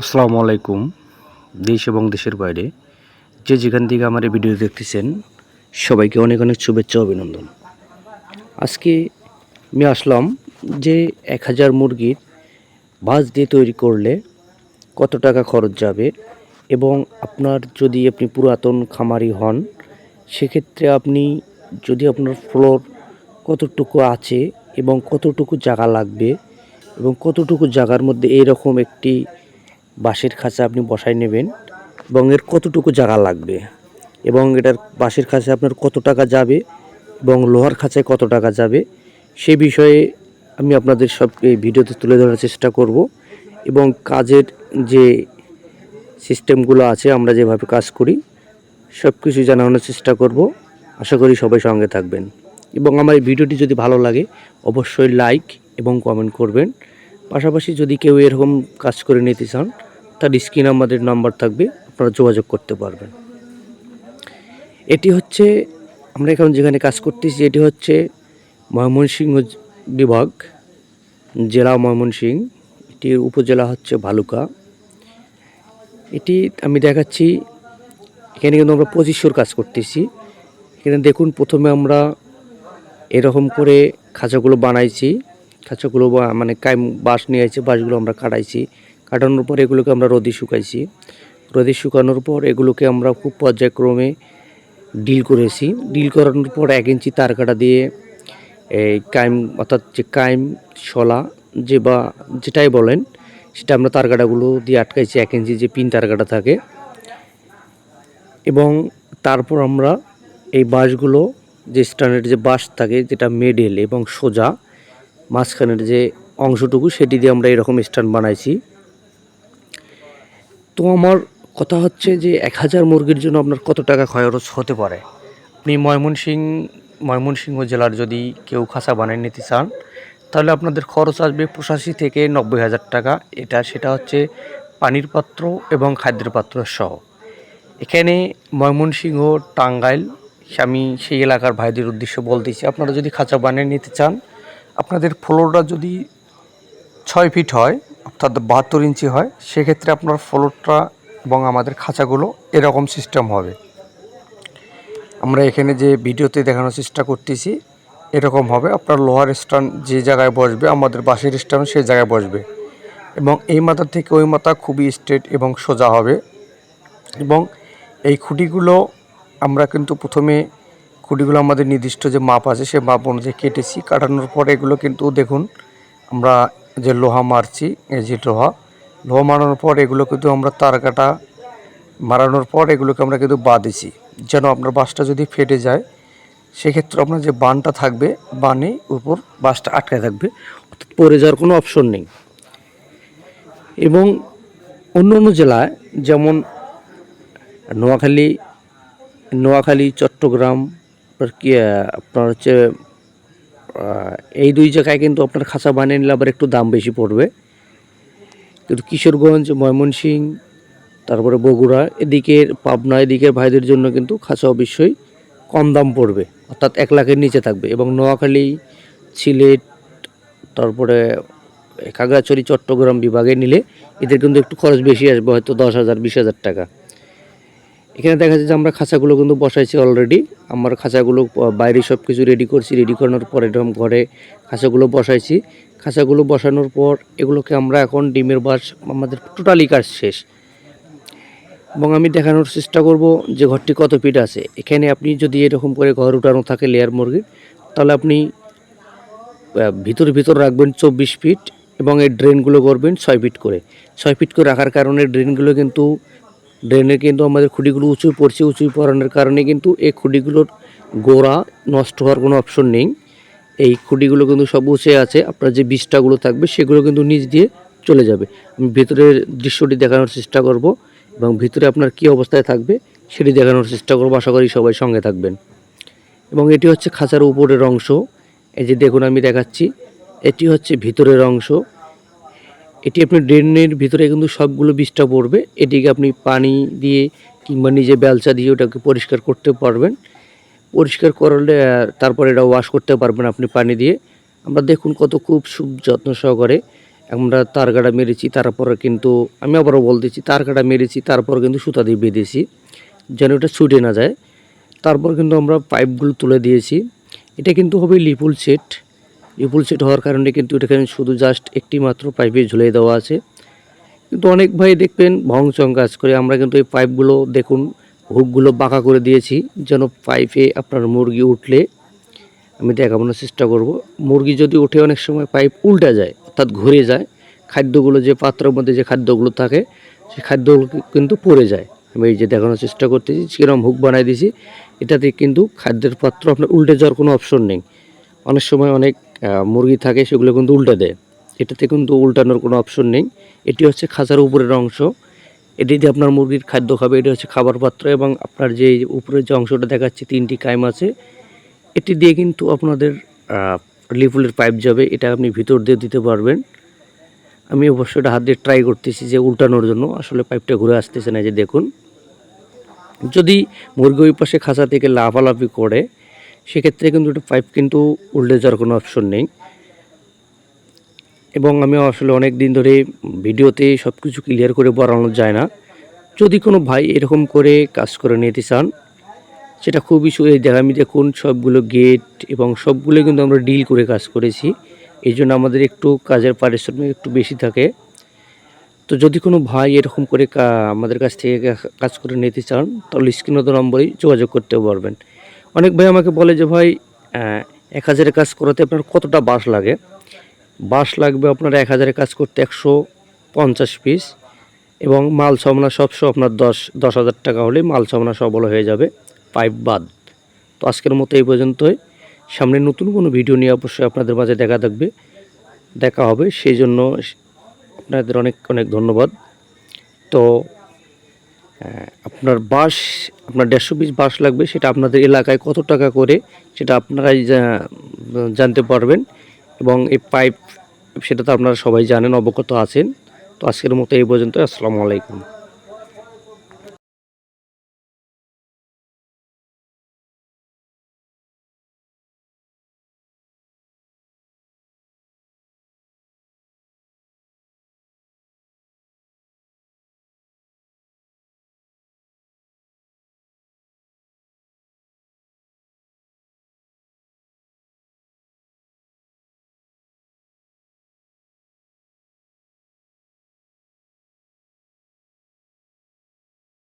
আসসালামু আলাইকুম, দেশ এবং দেশের বাইরে। যে যেখান থেকে আমার এই ভিডিও দেখতেছেন, সবাইকে অনেক অনেক শুভেচ্ছা অভিনন্দন। আজকে আমি আসলাম যে এক হাজার মুরগির ভাজ দিয়ে তৈরি করলে কত টাকা খরচ যাবে এবং আপনার যদি আপনি পুরাতন খামারি হন, সেক্ষেত্রে আপনি যদি আপনার ফ্লোর কতটুকু আছে এবং কতটুকু জায়গা লাগবে এবং কতটুকু জায়গার মধ্যে এইরকম একটি বাঁশের খাঁচা আপনি বসাই নেবেন এবং এর কতটুকু জায়গা লাগবে? এবং এটার বাঁশের খাঁচা আপনার কত টাকা যাবে? এবং লোহার খাঁচায় কত টাকা যাবে? সে বিষয়ে আমি আপনাদের সব এই ভিডিওতে তুলে ধরার চেষ্টা করব। এবং কাজের যে সিস্টেমগুলো আছে, আমরা যেভাবে কাজ করি সব কিছু জানানোর চেষ্টা করব। আশা করি সবাই সঙ্গে থাকবেন। এবং আমার এই ভিডিওটি যদি ভালো লাগে, অবশ্যই লাইক এবং কমেন্ট করবেন। পাশাপাশি যদি কেউ এরকম কাজ করে নিতে চান তার স্ক্রিনে আমাদের নাম্বার থাকবে, আপনারা যোগাযোগ করতে পারবেন। এটি হচ্ছে, আমরা এখন যেখানে কাজ করতেছি, এটি হচ্ছে ময়মনসিংহ বিভাগ, জেলা ময়মনসিংহ। এটির উপজেলা হচ্ছে ভালুকা। এটি আমি দেখাচ্ছি, এখানে কিন্তু আমরা পঁচিশশোর কাজ করতেছি। এখানে দেখুন, প্রথমে আমরা এরকম করে খাঁচাগুলো বানাইছি। খাঁচাগুলো মানে কাইম বাঁশ নিয়ে আছে বাঁশগুলো আমরা কাটাইছি। কাটানোর পর এগুলোকে আমরা রোদে শুকাইছি। রোদে শুকানোর পর এগুলোকে আমরা খুব পর্যায়ক্রমে ডিল করেছি। ডিল করানোর পর এক ইঞ্চি তার কাটা দিয়ে এই কাইম, অর্থাৎ যে কাইম শলা যে বা যেটাই বলেন, সেটা আমরা তার কাটাগুলো দিয়ে আটকাইছি এক ইঞ্চি যে পিন তার কাটা থাকে। এবং তারপর আমরা এই বাঁশগুলো যে স্ট্যান্ডার্ড যে বাঁশ থাকে যেটা মেডেল এবং সোজা, মাঝখানের যে অংশটুকু সেটি দিয়ে আমরা এরকম স্ট্যান্ড বানাইছি। তো আমার কথা হচ্ছে যে এক হাজার মুরগির জন্য আপনার কত টাকা খরচ হতে পারে? আপনি ময়মনসিং, ময়মনসিংহ জেলার যদি কেউ খাঁচা বানিয়ে নিতে চান, তাহলে আপনাদের খরচ আসবে পঁচাশি থেকে নব্বই হাজার টাকা। এটা সেটা হচ্ছে পানির পাত্র এবং খাদ্যের পাত্র সহ। এখানে ময়মনসিংহ, টাঙ্গাইল, আমি সেই এলাকার ভাইদের উদ্দেশ্যে বলতেছি, আপনারা যদি খাঁচা বানিয়ে নিতে চান, আপনাদের ফ্লোরটা যদি ছয় ফিট হয় অর্থাৎ বাহাত্তর ইঞ্চি হয়, সেক্ষেত্রে আপনার ফ্লোরটা এবং আমাদের খাঁচাগুলো এরকম সিস্টেম হবে। আমরা এখানে যে ভিডিওতে দেখানোর চেষ্টা করতেছি, এরকম হবে। আপনার লোহার স্ট্যান্ড যে জায়গায় বসবে, আমাদের বাঁশের স্ট্যান্ড সেই জায়গায় বসবে। এবং এই মাথা থেকে ওই মাথা খুবই স্ট্রেট এবং সোজা হবে। এবং এই খুঁটিগুলো আমরা কিন্তু প্রথমে, খুঁটিগুলো আমাদের নির্দিষ্ট যে মাপ আছে, সে মাপ অনুযায়ী কেটেছি। কাটানোর পরে এগুলো কিন্তু দেখুন, আমরা যে লোহা মারছি, এই যে লোহা লোহা মারানোর পর এগুলো কিন্তু আমরা তার কাটা মারানোর পর এগুলোকে আমরা কিন্তু বাঁধেছি। যেন আপনার বাসটা যদি ফেটে যায়, সেক্ষেত্রে আপনার যে বানটা থাকবে, বানে উপর বাসটা আটকে থাকবে পড়ে যাওয়ার কোনো অপশন নেই। এবং অন্য অন্য জেলায়, যেমন নোয়াখালী নোয়াখালী, চট্টগ্রাম আপনার হচ্ছে এই দুই জায়গায় কিন্তু আপনার খাঁচা বানিয়ে নিলে আবার একটু দাম বেশি পড়বে। কিন্তু কিশোরগঞ্জ ময়মনসিংহ তারপরে বগুড়া এদিকের পাবনা এদিকের ভাইদের জন্য কিন্তু খাঁচা অবশ্যই কম দাম পড়বে, অর্থাৎ এক লাখের নিচে থাকবে। এবং নোয়াখালী, সিলেট, তারপরে খাগড়াছড়ি, চট্টগ্রাম বিভাগে নিলে এদের কিন্তু একটু খরচ বেশি আসবে, হয়তো দশ হাজার, বিশ হাজার টাকা। এখানে দেখা যাচ্ছে যে আমরা খাঁচাগুলো কিন্তু বসাইছি অলরেডি আমার খাঁচাগুলো বাইরে সব কিছু রেডি করছি। রেডি করানোর পর এরকম ঘরে খাঁচাগুলো বসাইছি। খাঁচাগুলো বসানোর পর এগুলোকে আমরা এখন ডিমের বাস, আমাদের টোটালি কাজ শেষ। এবং আমি দেখানোর চেষ্টা করব যে ঘরটি কত ফিট আছে। এখানে আপনি যদি এরকম করে ঘর উঠানো থাকে লেয়ার মুরগির, তাহলে আপনি ভিতর ভিতর রাখবেন চব্বিশ ফিট এবং এই ড্রেনগুলো করবেন ছয় ফিট করে। ছয় ফিট করে রাখার কারণে ড্রেনগুলো কিন্তু ড্রেনের কিন্তু আমাদের খুঁটিগুলো উঁচু পড়ছে, উঁচু পড়ানোর কারণে কিন্তু এই খুঁটিগুলোর গোড়া নষ্ট হওয়ার কোনো অপশন নেই। এই খুঁটিগুলো কিন্তু সব উঁচে আছে, আপনার যে বীজটাগুলো থাকবে সেগুলো কিন্তু নিচ দিয়ে চলে যাবে। আমি ভিতরের দৃশ্যটি দেখানোর চেষ্টা করব এবং ভিতরে আপনার কি অবস্থায় থাকবে সেটি দেখানোর চেষ্টা করব। আশা করি সবাই সঙ্গে থাকবেন। এবং এটি হচ্ছে খাঁচার উপরের অংশ। এই যে দেখুন আমি দেখাচ্ছি, এটি হচ্ছে ভিতরের অংশ। এটি আপনি ড্রেনের ভিতরে কিন্তু সবগুলো বীজটা পড়বে। এটিকে আপনি পানি দিয়ে কিংবা নিজে বেলচা দিয়ে ওটাকে পরিষ্কার করতে পারবেন। পরিষ্কার করলে তারপরে এটা ওয়াশ করতে পারবেন আপনি পানি দিয়ে। আমরা দেখুন কত খুব সুখ যত্ন সহকারে আমরা তার কাটা মেরেছি, তারপরে কিন্তু আমি আবারও বলতেছি তার কাটা মেরেছি, তারপর কিন্তু সুতা দিয়ে বেঁধেছি, যেন ওটা ছুটে না যায়। তারপর কিন্তু আমরা পাইপগুলো তুলে দিয়েছি। এটা কিন্তু হবে লিপুল সেট লিপুল সেট হওয়ার কারণে কিন্তু এটাখানে শুধু জাস্ট একটি মাত্র পাইপে ঝুলিয়ে দেওয়া আছে। কিন্তু অনেক ভাই দেখবেন ভংচং কাজ করে। আমরা কিন্তু এই পাইপগুলো দেখুন হুকগুলো বাঁকা করে দিয়েছি যেন পাইপে আপনার মুরগি উঠলে। আমি দেখানোর চেষ্টা করব। মুরগি যদি উঠে অনেক সময় পাইপ উল্টা যায়, অর্থাৎ ঘুরে যায়, খাদ্যগুলো যে পাত্রের মধ্যে যে খাদ্যগুলো থাকে, সেই খাদ্যগুলো কিন্তু পড়ে যায়। আমি এই যে দেখানোর চেষ্টা করতেছি, সেরকম হুক বানাই দিয়েছি। এটাতে কিন্তু খাদ্যের পাত্র আপনার উল্টে যাওয়ার কোনো অপশন নেই। অনেক সময় অনেক মুরগি থাকে, সেগুলো কিন্তু উল্টে দেয়। এটাতে কিন্তু উল্টানোর কোনো অপশন নেই। এটি হচ্ছে খাঁচার উপরের অংশ। এটি দিয়ে আপনার মুরগির খাদ্য খাবে, এটি হচ্ছে খাবার পাত্র এবং আপনার যে উপরের যে অংশটা দেখাচ্ছে, তিনটি কাইম আছে। এটি দিয়ে কিন্তু আপনাদের লিফুলের পাইপ যাবে, এটা আপনি ভিতর দিয়ে দিতে পারবেন। আমি অবশ্যই এটা হাত দিয়ে ট্রাই করতেছি যে উল্টানোর জন্য। আসলে পাইপটা ঘুরে আসতেছে না যে দেখুন। যদি মুরগি ওই পাশে খাঁচা থেকে লাফালাফি করে সেক্ষেত্রে কিন্তু এটা পাইপ কিন্তু উল্টে যাওয়ার কোনো অপশন নেই। এবং আমি আসলে অনেক দিন ধরে ভিডিওতে সব কিছু ক্লিয়ার করে বাড়ানো যায় না। যদি কোনো ভাই এরকম করে কাজ করে নিতে চান, সেটা খুবই সু- এই দেখা আমি দেখুন সবগুলো গেট এবং সবগুলো কিন্তু আমরা ডিল করে কাজ করেছি। এই জন্য আমাদের একটু কাজের পারিশ্রমিক একটু বেশি থাকে। তো যদি কোনো ভাই এরকম করে আমাদের কাছ থেকে কাজ করে নিতে চান, তাহলে স্ক্রিনত নম্বরেই যোগাযোগ করতে পারবেন। অনেক ভাই আমাকে বলে যে, ভাই এক হাজারের কাজ করাতে আপনার কতটা বাঁশ লাগে? বাঁশ লাগবে আপনার এক হাজারের কাজ করতে একশো পঞ্চাশ পিস এবং মাল সামনা সব সহ আপনার দশ দশ হাজার টাকা হলেই মাল সামনা সবল হয়ে যাবে পাইপ বাদ। তো আজকের মতো এই পর্যন্তই। সামনে নতুন কোনো ভিডিও নিয়ে অবশ্যই আপনাদের মাঝে দেখা থাকবে। দেখা হবে। সেই জন্য আপনাদের অনেক অনেক ধন্যবাদ। তো আপনার বাঁশ, আপনার দেড়শো পিস বাস লাগবে, সেটা আপনাদের এলাকায় কত টাকা করে, সেটা আপনারাই জানতে পারবেন। এবং এই পাইপ, সেটা তো আপনারা সবাই জানেন, অবগত আছেন। তো আজকের মতো এই পর্যন্ত আসসালামু আলাইকুম।